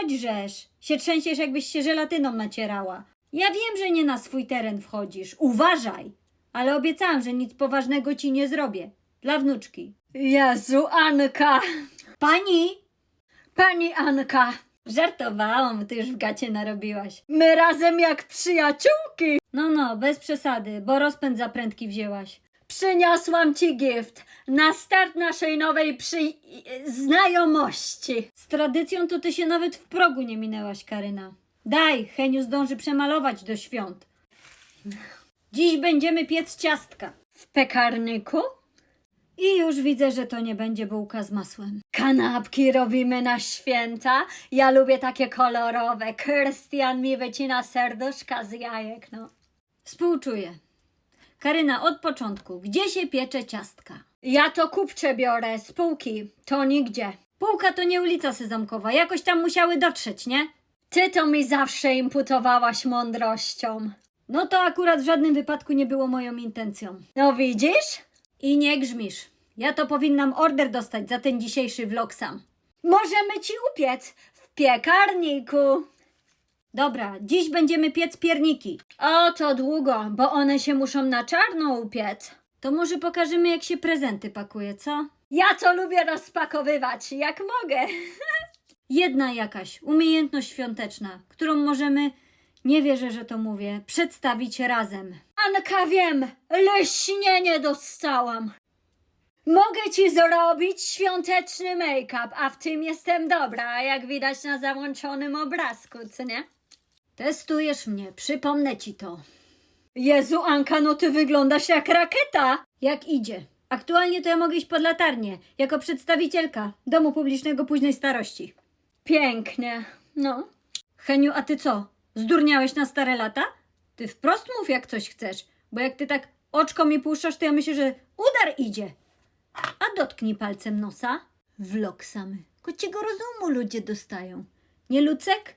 chodźżesz. Się trzęsiesz, jakbyś się żelatyną nacierała. Ja wiem, że nie na swój teren wchodzisz. Uważaj. Ale obiecałam, że nic poważnego ci nie zrobię. Dla wnuczki. Jezu, Anka! Pani! Pani Anka! Żartowałam, ty już w gacie narobiłaś. My razem jak przyjaciółki! No, no, bez przesady, bo rozpęd za prędki wzięłaś. Przyniosłam ci gift na start naszej nowej przy... znajomości. Z tradycją to ty się nawet w progu nie minęłaś, Karyna. Daj, Heniu zdąży przemalować do świąt. Dziś będziemy piec ciastka. W piekarniku? I już widzę, że to nie będzie bułka z masłem. Kanapki robimy na święta. Ja lubię takie kolorowe. Krystian mi wycina serduszka z jajek, no. Współczuję. Karyna, od początku. Gdzie się piecze ciastka? Ja to kupcze biorę z półki. To nigdzie. Półka to nie ulica Sezamkowa. Jakoś tam musiały dotrzeć, nie? Ty to mi zawsze imputowałaś mądrością. No to akurat w żadnym wypadku nie było moją intencją. No widzisz? I nie grzmisz. Ja to powinnam order dostać za ten dzisiejszy vlog sam. Możemy ci upiec w piekarniku. Dobra, dziś będziemy piec pierniki. O, to długo, bo one się muszą na czarno upiec. To może pokażemy, jak się prezenty pakuje, co? Ja to lubię rozpakowywać, jak mogę. Jedna jakaś umiejętność świąteczna, którą możemy, nie wierzę, że to mówię, przedstawić razem. Anka, wiem, leśnienie dostałam. Mogę ci zrobić świąteczny make-up, a w tym jestem dobra, jak widać na załączonym obrazku, co nie? Testujesz mnie, przypomnę ci to. Jezu, Anka, no ty wyglądasz jak rakieta! Jak idzie? Aktualnie to ja mogę iść pod latarnię, jako przedstawicielka Domu Publicznego Późnej Starości. Pięknie, no. Heniu, a ty co? Zdurniałeś na stare lata? Ty wprost mów, jak coś chcesz, bo jak ty tak oczko mi puszczasz, to ja myślę, że udar idzie. A dotknij palcem nosa. Vlog samy. Kociego rozumu ludzie dostają. Nie Lucek?